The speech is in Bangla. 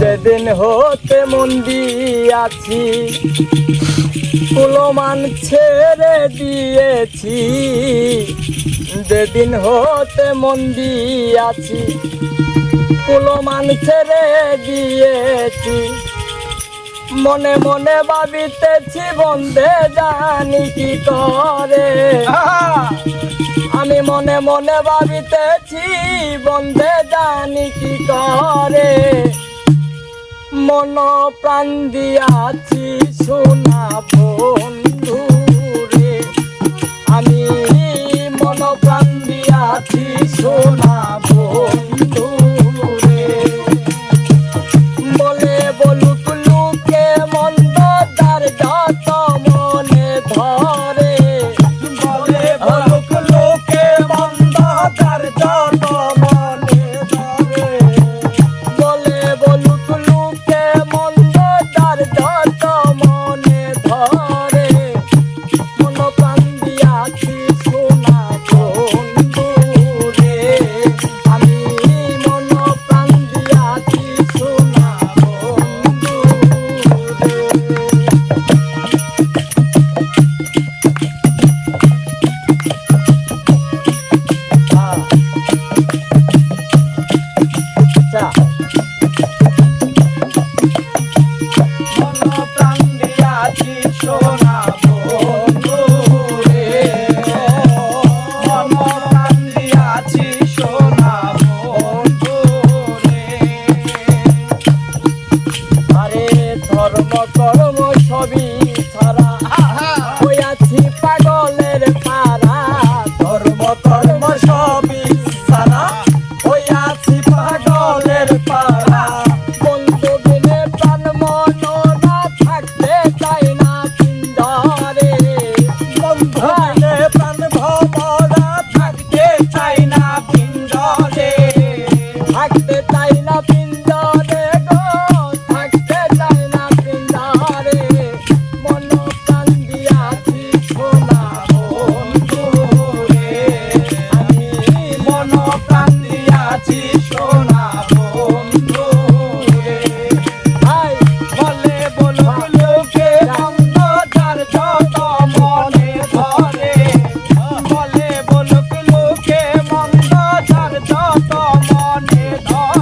যেদিন হতে মন্দি আছি কুলমান ছেড়ে দিয়েছি। যেদিন হতে মন্দি আছি কুলমান ছেড়ে দিয়েছি। মনে মনে ভাবিতেছি, বন্ধে জানি কি করে। আমি মনে মনে ভাবিতেছি, বন্ধে জানি কি করে। মন প্রাণ দিয়াছি শোনাবো কত Oh,